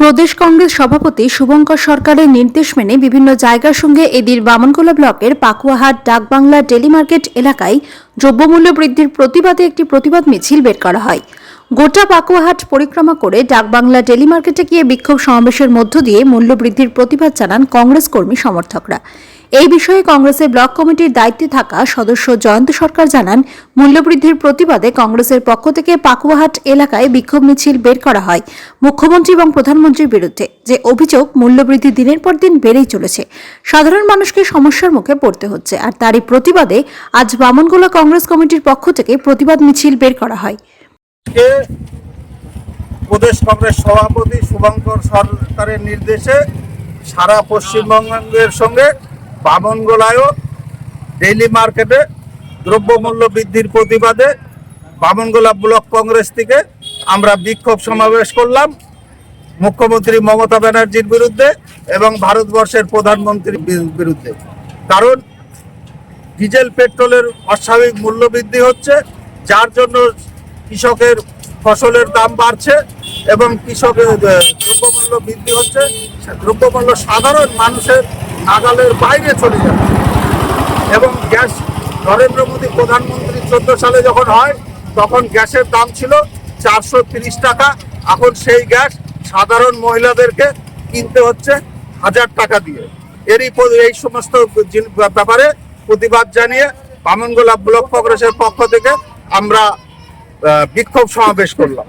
প্রদেশ কংগ্রেস সভাপতি শুভঙ্কর সরকারের নির্দেশ মেনে বিভিন্ন জায়গার সঙ্গে এদিন বামনগোলা ব্লকের পাকুয়াহাট, ডাকবাংলা ডেলি মার্কেট এলাকায় দ্রব্যমূল্য বৃদ্ধির প্রতিবাদে একটি প্রতিবাদ মিছিল বের করা হয়। গোটা পাকুয়াহাট পরিক্রমা করে ডাকবাংলা ডেলি মার্কেটে গিয়ে বিক্ষোভ সমাবেশের মধ্য দিয়ে মূল্যবৃদ্ধির প্রতিবাদ জানান কংগ্রেস কর্মী সমর্থকরা। এই বিষয়ে কংগ্রেসের ব্লক কমিটির দায়িত্বে থাকা সদস্য জয়ন্ত সরকার জানান, মূল্যবৃদ্ধির প্রতিবাদে কংগ্রেসের পক্ষ থেকে পাকুয়াহাট এলাকায় বিক্ষোভ মিছিল বের করা হয় মুখ্যমন্ত্রী এবং প্রধানমন্ত্রীর বিরুদ্ধে, যে অভিযোগ মূল্যবৃদ্ধি দিনের পর দিন বেড়েই চলেছে। সাধারণ মানুষকে সমস্যার মুখে পড়তে হচ্ছে আর তারই প্রতিবাদে আজ বামনগোলা কংগ্রেস কমিটির পক্ষ থেকে প্রতিবাদ মিছিল বের করা হয়। প্রদেশ কংগ্রেস সভাপতি শুভঙ্কর সরকারের নির্দেশে সারা পশ্চিমবঙ্গের সঙ্গে বামনগোলায়ও ডেইলি মার্কেটে দ্রব্যমূল্য বৃদ্ধির প্রতিবাদে বামনগোলা ব্লক কংগ্রেস থেকে আমরা বিক্ষোভ সমাবেশ করলাম। মুখ্যমন্ত্রী মমতা ব্যানার্জির বিরুদ্ধে এবং ভারতবর্ষের প্রধানমন্ত্রীর বিরুদ্ধে। কারণ ডিজেল, পেট্রোলের অস্বাভাবিক মূল্য বৃদ্ধি হচ্ছে, যার জন্য কৃষকের ফসলের দাম বাড়ছে এবং কৃষকের দ্রব্যমূল্য বৃদ্ধি হচ্ছে। দ্রব্যমূল্য সাধারণ মানুষের নাগালের বাইরে চলে যাবে। এবং গ্যাস, নরেন্দ্র মোদী প্রধানমন্ত্রী চোদ্দ সালে যখন হয়, তখন গ্যাসের দাম ছিল চারশো টাকা। এখন সেই গ্যাস সাধারণ মহিলাদেরকে কিনতে হচ্ছে হাজার টাকা দিয়ে। এরই এই সমস্ত ব্যাপারে প্রতিবাদ জানিয়ে বামনগোলা ব্লক কংগ্রেসের পক্ষ থেকে আমরা বিক্ষোভ সমাবেশ করলাম।